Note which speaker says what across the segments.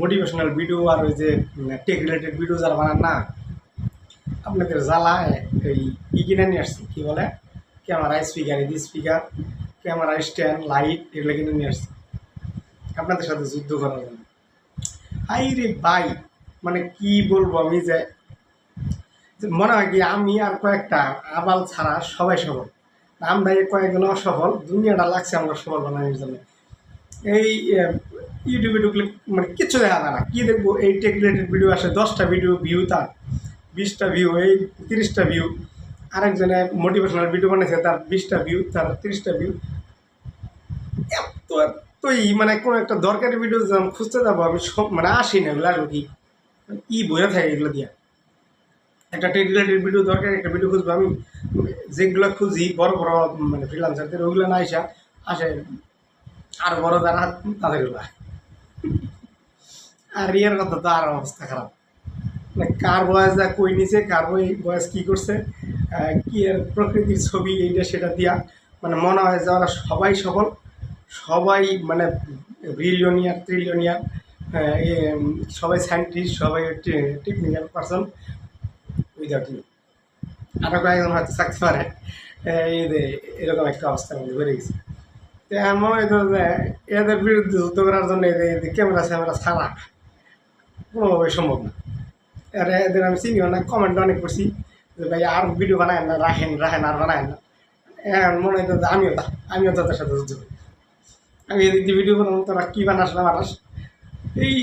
Speaker 1: Motivational video আর ওই যে tech related video যারা বানান না। আপনাদের জ্বালা এই কিনে নিয়ে আসছি, কী বলে? ক্যামেরা স্পিকার এই স্পিকার ক্যামেরা স্ট্যান্ড লাইট এগুলো কিনে নিয়ে আসছি। আপনাদের সাথে যুদ্ধ করার জন্য। হাই রে ভাই মানে কি বলব আমি যে মনে হয় কি আমি আর কয়েকটা আবাল ছাড়া সবাই সফল। আমরা কয়েকজন অসফল, দুনিয়াটা লাগছে আমরা সফল বানানোর জন্য। এই ইউটিউবে ঢুকলে মানে কিচ্ছু দেখা যায় না। কি দেখব? এই টেক রিলেটেড ভিডিও আসে, দশটা ভিডিও ভিউ তার, বিশটা ভিউ এই তিরিশটা ভিউ আরেকজনে মোটিভেশনাল ভিডিও বানিয়েছে তার বিশটা ভিউ তার তিরিশটা ভিউ এত এতই মানে কোনো একটা দরকারি ভিডিও যখন খুঁজতে যাব, আমি সব মানে আসি না, এগুলো আসব কি। কি বইয়া থাকে এগুলো দিয়া। একটা টেক রিলেটেড ভিডিও দরকার, একটা ভিডিও খুঁজবো। আমি যেগুলো খুঁজি, বড় বড় মানে ফ্রিলান্সারদের ওইগুলো না আসা, আসে আর বড় যারা তাদেরগুলা। আর রিয়ার কথা তো আর অবস্থা খারাপ। মানে কার বয়স যা কই নিছে, কার বয়স কী করছে কি প্রকৃতির ছবি এইটা সেটা দিয়া মানে মনে হয় যে ওরা সবাই সফল, সবাই মানে ব্রিলিয়নিয়ার ট্রিলিয়নিয়ার সবাই সায়েন্টিস্ট সবাই টেকনিক্যাল পারসন উইদাউট ইউ আরও কয়েকজন হয়তো থাকতে পারে। এরকম একটা অবস্থার মধ্যে বেড়ে গেছে। তো এমন এদের বিরুদ্ধে যুদ্ধ করার জন্য যে ক্যামেরা স্যামেরা ছাড়া। কোনোভাবে সম্ভব না। আর এদের আমি চিনিও না কমেন্ট অনেক করছি যে ভাই আর ভিডিও বানায় না, রাখেন রাখেন আর বানায় না। এখন মনে হইতো যে আমিও তা আমিও তাদের সাথে যুদ্ধ করি। আমি এদিক দিয়ে ভিডিও বানাবো তোরা কী বানাস, না বানাস? এই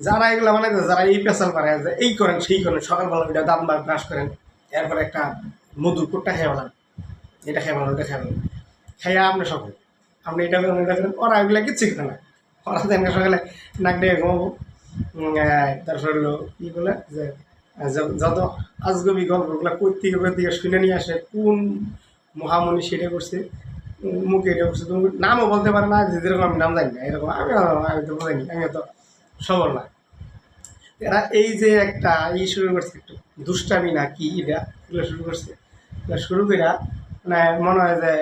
Speaker 1: যারা এগুলো বানাইতে যারা এই পেশাল পারে যে এই করেন, সেই করেন, সকালবেলা ওইটা দাম বা ব্রাশ করেন, এরপর একটা মধুর কোটটা খেয়ে বলেন এটা খেয়ে বলেন ওটা খেয়ে বলেন খাইয়া আপনি সকল আপনি এটা করেন এটা করেন, ওরা এগুলো কিচ্ছু করে না। ওরা দেন সকালে নাক ডেকে ঘুমাবো। তারপর হলো কী বলে যে যত আজগবি গল্পগুলো কোথেকে কোথেকে শুনে নিয়ে আসে, কোন মহামণি সেটা করছে মুখে এটা করছে, তুমি নামও বলতে পারে না, যে যেরকম আমি নাম জানি না, এরকম আমি আমি তো বলিনি আমি তো সবল না। এরা এই যে একটা ই শুরু করছে, একটু দুষ্টামি না কি এটা, এগুলো শুরু করছে। এগুলো শুরু করে মানে মনে হয় যে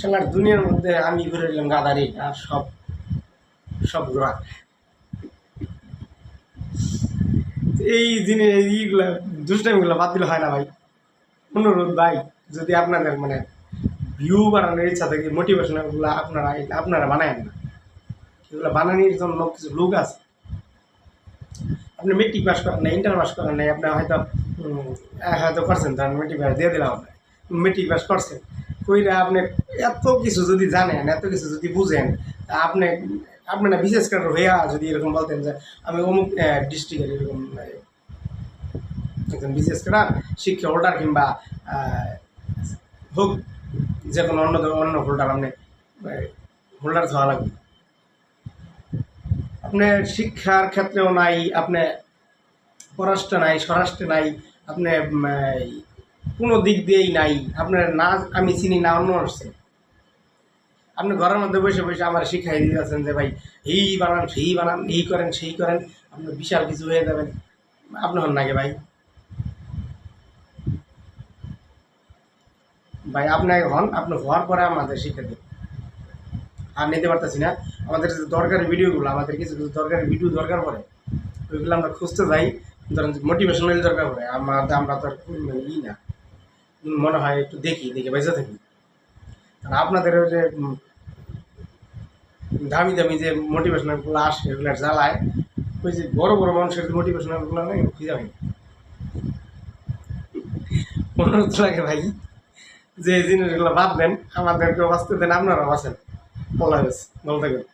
Speaker 1: সেলার দুনিয়ার মধ্যে আমি ঘুরে এলাম গাদারি, আর সব সব ঘোরা এই জিনিস এইগুলো দুষ্টামিগুলো বাদ দিলে হয় না ভাই। অনুরোধ ভাই, যদি আপনাদের মানে ভিউ বানানোর ইচ্ছা থাকে মোটিভেশনালগুলো আপনারা আপনারা বানায়েন না। এগুলো বানানোর জন্য কিছু লোক আছে। আপনি মেট্রিক পাস করেন না ইন্টার পাস করেন নাই, আপনি হয়তো হয়তো করছেন ধরেন মেট্রিক পাস দিয়ে দিলাম মেট্রিক পাস করছেন। কইরা আপনি এত কিছু যদি জানেন, এত কিছু যদি বুঝেন আপনি আপনি না বিশেষ করে হইয়া যদি এরকম বলতেন যে আমি অমুক ডিস্ট্রিক্টের এরকম একজন বিশেষ করে শিক্ষা হোল্ডার কিংবা হোক, যে কোনো অন্য অন্য হোল্ডার আপনি হোল্ডার হওয়া লাগবে। আপনার শিক্ষার ক্ষেত্রেও নাই, আপনি পররাষ্ট্র নাই, স্বরাষ্ট্রে নাই, আপনি কোনো দিক দিয়েই নাই, আপনার না, আমি চিনি না, অন্য আসছে আপনি ঘরের মধ্যে বসে বসে আমার শিখাই দিয়ে যাচ্ছেন যে, ভাই, এই বানান, সেই বানান, এই করেন, সেই করেন। আপনার বিশাল কিছু হয়ে যাবেন। আপনি হন নাকি ভাই? ভাই আপনাকে হন, আপনি হওয়ার পরে আমাদের শিক্ষা দিন। আর নিতে পারতেছি না। আমাদের যে দরকারি ভিডিওগুলো, আমাদের কিছু কিছু দরকারি ভিডিও দরকার পড়ে, ওইগুলো আমরা খুঁজতে যাই। ধরেন মোটিভেশনাল দরকার পড়ে আমাদের আমরা তো ই না। মনে হয় একটু দেখি, দেখে বেঁচে থাকি। আপনাদের যে দামি দামি যে মোটিভেশনালগুলো আসে, এগুলো জ্বালায়, ওই যে বড় বড় মানুষের যে মোটিভেশনালগুলো নেই খুঁজে জানি? অনুরোধ লাগে ভাই, যে জিনিসগুলো বাদ দেন, আমাদেরকেও বাঁচতে দেন, আপনারাও বাঁচেন। বলা হয়েছে বলতে থাকবেন